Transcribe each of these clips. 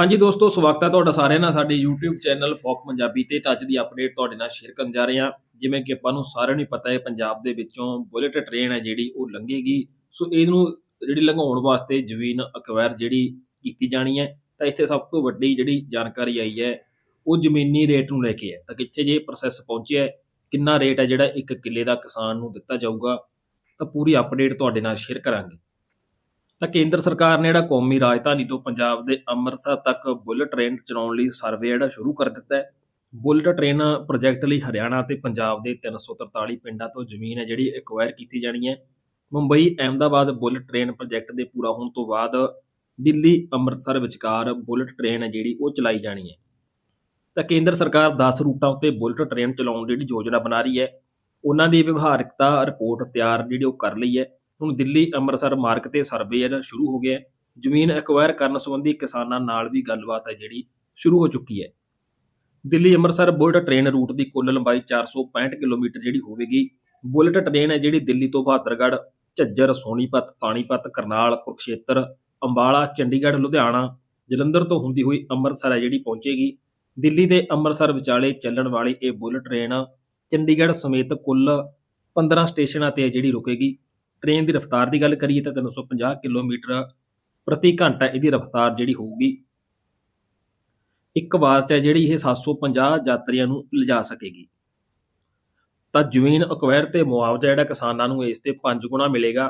ਹਾਂਜੀ ਦੋਸਤੋ, ਸਵਾਗਤ ਹੈ ਤੁਹਾਡਾ ਸਾਰਿਆਂ ਦਾ ਸਾਡੇ YouTube ਚੈਨਲ ਫੋਕ ਪੰਜਾਬੀ ਤੇ। ਤਾਂ ਅੱਜ ਦੀ ਅਪਡੇਟ ਤੁਹਾਡੇ ਨਾਲ ਸ਼ੇਅਰ ਕਰਨ ਜਾ ਰਹੇ ਹਾਂ। ਜਿਵੇਂ ਕਿ ਆਪਾਂ ਨੂੰ ਸਾਰਿਆਂ ਨੂੰ ਪਤਾ ਹੈ, ਪੰਜਾਬ ਦੇ ਵਿੱਚੋਂ ਬੁਲੇਟ ਟ੍ਰੇਨ ਹੈ ਜਿਹੜੀ, ਉਹ ਲੰਘੇਗੀ। ਸੋ ਇਹਨੂੰ ਜਿਹੜੀ ਲੰਘਾਉਣ ਵਾਸਤੇ ਜ਼ਮੀਨ ਅਕਵਾਇਰ ਜਿਹੜੀ ਕੀਤੀ ਜਾਣੀ ਹੈ, ਤਾਂ ਇੱਥੇ ਸਭ ਤੋਂ ਵੱਡੀ ਜਿਹੜੀ ਜਾਣਕਾਰੀ ਆਈ ਹੈ, ਉਹ ਜ਼ਮੀਨੀ ਰੇਟ ਨੂੰ ਲੈ ਕੇ ਹੈ। ਤਾਂ ਕਿੱਥੇ ਜੇ ਪ੍ਰੋਸੈਸ ਪਹੁੰਚਿਆ ਹੈ, ਕਿੰਨਾ ਰੇਟ ਹੈ ਜਿਹੜਾ ਇੱਕ ਕਿੱਲੇ ਦਾ ਕਿਸਾਨ ਨੂੰ ਦਿੱਤਾ ਜਾਊਗਾ, ਤਾਂ ਪੂਰੀ ਅਪਡੇਟ ਤੁਹਾਡੇ ਨਾਲ ਸ਼ੇਅਰ ਕਰਾਂਗੇ। ਤਾਂ ਕੇਂਦਰ ਸਰਕਾਰ ਨੇ ਜਿਹੜਾ ਕੌਮੀ ਰਾਜਧਾਨੀ ਤੋਂ ਪੰਜਾਬ ਦੇ ਅੰਮ੍ਰਿਤਸਰ ਤੱਕ ਬੁਲਟ ਟ੍ਰੇਨ ਚਲਾਉਣ ਲਈ ਸਰਵੇ ਜਿਹੜਾ ਸ਼ੁਰੂ ਕਰ ਦਿੱਤਾ ਹੈ। ਬੁਲਟ ਟ੍ਰੇਨ ਪ੍ਰੋਜੈਕਟ ਲਈ ਹਰਿਆਣਾ ਤੇ ਪੰਜਾਬ ਦੇ 343 ਪਿੰਡਾਂ ਤੋਂ ਜ਼ਮੀਨ ਹੈ ਜਿਹੜੀ ਐਕਵਾਇਰ ਕੀਤੀ ਜਾਣੀ ਹੈ। Mumbai, Ahmedabad bullet train project ਦੇ ਪੂਰਾ ਹੋਣ ਤੋਂ ਬਾਅਦ ਦਿੱਲੀ, ਅੰਮ੍ਰਿਤਸਰ ਵਿਚਕਾਰ ਬੁਲਟ ਟ੍ਰੇਨ ਹੈ ਜਿਹੜੀ ਉਹ ਚਲਾਈ ਜਾਣੀ ਹੈ। ਤਾਂ ਕੇਂਦਰ ਸਰਕਾਰ 10 ਰੂਟਾਂ ਉੱਤੇ ਬੁਲਟ ਟ੍ਰੇਨ ਚਲਾਉਣ ਦੀ ਜਿਹੜੀ ਯੋਜਨਾ ਬਣਾ ਰਹੀ ਹੈ, ਉਹਨਾਂ ਦੀ ਵਿਵਹਾਰਿਕਤਾ ਰਿਪੋਰਟ ਤਿਆਰ ਜਿਹੜੀ ਉਹ ਕਰ ਲਈ ਹੈ। ਹੁਣ ਦਿੱਲੀ, ਅੰਮ੍ਰਿਤਸਰ ਮਾਰਗ ਤੇ ਸਰਵੇ ਜਿਹੜਾ ਸ਼ੁਰੂ ਹੋ ਗਿਆ ਜ਼ਮੀਨ ਐਕਵਾਇਰ ਕਰਨ ਸੰਬੰਧੀ ਕਿਸਾਨਾਂ ਨਾਲ ਵੀ ਗੱਲਬਾਤ ਹੈ ਜਿਹੜੀ ਸ਼ੁਰੂ ਹੋ ਚੁੱਕੀ ਹੈ। Delhi, Amritsar bullet train route ਦੀ ਕੁੱਲ ਲੰਬਾਈ 465 ਕਿਲੋਮੀਟਰ ਜਿਹੜੀ ਹੋਵੇਗੀ। ਬੁਲਟ ਟ੍ਰੇਨ ਹੈ ਜਿਹੜੀ ਦਿੱਲੀ ਤੋਂ ਬਹਾਦਰਗੜ੍ਹ, ਝੱਜਰ, ਸੋਨੀਪਤ, ਪਾਣੀਪਤ, ਕਰਨਾਲ, ਕੁਰਕਸ਼ੇਤਰ, ਅੰਬਾਲਾ, ਚੰਡੀਗੜ੍ਹ, ਲੁਧਿਆਣਾ, ਜਲੰਧਰ ਤੋਂ ਹੁੰਦੀ ਹੋਈ ਅੰਮ੍ਰਿਤਸਰ ਹੈ ਜਿਹੜੀ ਪਹੁੰਚੇਗੀ। ਦਿੱਲੀ ਦੇ ਅੰਮ੍ਰਿਤਸਰ ਵਿਚਾਲੇ ਚੱਲਣ ਵਾਲੀ ਇਹ ਬੁਲਟ ਟ੍ਰੇਨ ਚੰਡੀਗੜ੍ਹ ਸਮੇਤ ਕੁੱਲ 15 ਸਟੇਸ਼ਨਾਂ ਤੇ ਹੈ ਜਿਹੜੀ ਰੁਕੇਗੀ। ਟ੍ਰੇਨ ਦੀ ਰਫ਼ਤਾਰ ਦੀ ਗੱਲ ਕਰੀਏ ਤਾਂ 350 ਕਿਲੋਮੀਟਰ ਪ੍ਰਤੀ ਘੰਟਾ ਇਹਦੀ ਰਫ਼ਤਾਰ ਜਿਹੜੀ ਹੋਊਗੀ, ਇੱਕ ਵਾਰ 'ਚ ਹੈ ਜਿਹੜੀ ਇਹ 750 ਯਾਤਰੀਆਂ ਨੂੰ ਲਿਜਾ ਸਕੇਗੀ। ਤਾਂ ਜ਼ਮੀਨ ਅਕਵਾਇਰ ਤੇ ਮੁਆਵਜ਼ਾ ਜਿਹੜਾ ਕਿਸਾਨਾਂ ਨੂੰ ਇਸ ਤੇ 5 ਗੁਣਾ ਮਿਲੇਗਾ,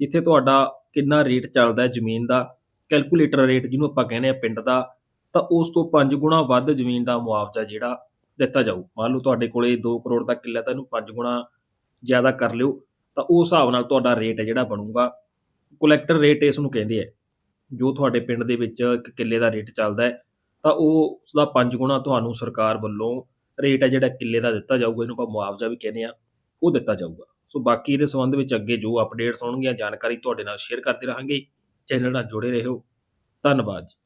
ਜਿੱਥੇ ਤੁਹਾਡਾ ਕਿੰਨਾ ਰੇਟ ਚੱਲਦਾ ਹੈ ਜ਼ਮੀਨ ਦਾ, ਕੈਲਕੂਲੇਟਰ ਰੇਟ ਜਿਹਨੂੰ ਆਪਾਂ ਕਹਿੰਦੇ ਆ ਪਿੰਡ ਦਾ, ਤਾਂ ਉਸ ਤੋਂ 5 ਗੁਣਾ ਵੱਧ ਜ਼ਮੀਨ ਦਾ ਮੁਆਵਜ਼ਾ ਜਿਹੜਾ ਦਿੱਤਾ ਜਾਊ। ਮੰਨ ਲਓ ਤੁਹਾਡੇ ਕੋਲੇ 2 ਕਰੋੜ ਦਾ ਕਿੱਲਾ ਤਾਂ ਇਹਨੂੰ 5 ਗੁਣਾ ਜ਼ਿਆਦਾ ਕਰ ਲਿਓ। ਤਾਂ ਉਸ ਹਿਸਾਬ ਨਾਲ ਤੁਹਾਡਾ ਰੇਟ ਹੈ ਜਿਹੜਾ ਬਣੂਗਾ। ਕਲੈਕਟਰ ਰੇਟ ਇਸ ਨੂੰ ਕਹਿੰਦੇ ਆ, ਜੋ ਤੁਹਾਡੇ ਪਿੰਡ ਦੇ ਵਿੱਚ ਇੱਕ ਕਿੱਲੇ ਦਾ ਰੇਟ ਚੱਲਦਾ ਹੈ, ਤਾਂ ਉਹ ਉਸ ਦਾ 5 ਗੁਣਾ ਤੁਹਾਨੂੰ ਸਰਕਾਰ ਵੱਲੋਂ ਰੇਟ ਹੈ ਜਿਹੜਾ ਕਿੱਲੇ ਦਾ ਦਿੱਤਾ ਜਾਊਗਾ, ਇਹਨੂੰ ਆਪਾਂ ਮੁਆਵਜ਼ਾ ਵੀ ਕਹਿੰਦੇ ਆ, ਉਹ ਦਿੱਤਾ ਜਾਊਗਾ। ਸੋ ਬਾਕੀ ਇਹਦੇ ਸੰਬੰਧ ਵਿੱਚ ਅੱਗੇ ਜੋ ਅਪਡੇਟਸ ਹੋਣਗੀਆਂ ਜਾਣਕਾਰੀ ਤੁਹਾਡੇ ਨਾਲ ਸ਼ੇਅਰ ਕਰਦੇ ਰਹਾਂਗੇ। ਚੈਨਲ ਨਾਲ ਜੁੜੇ ਰਹੋ। ਧੰਨਵਾਦ ਜੀ।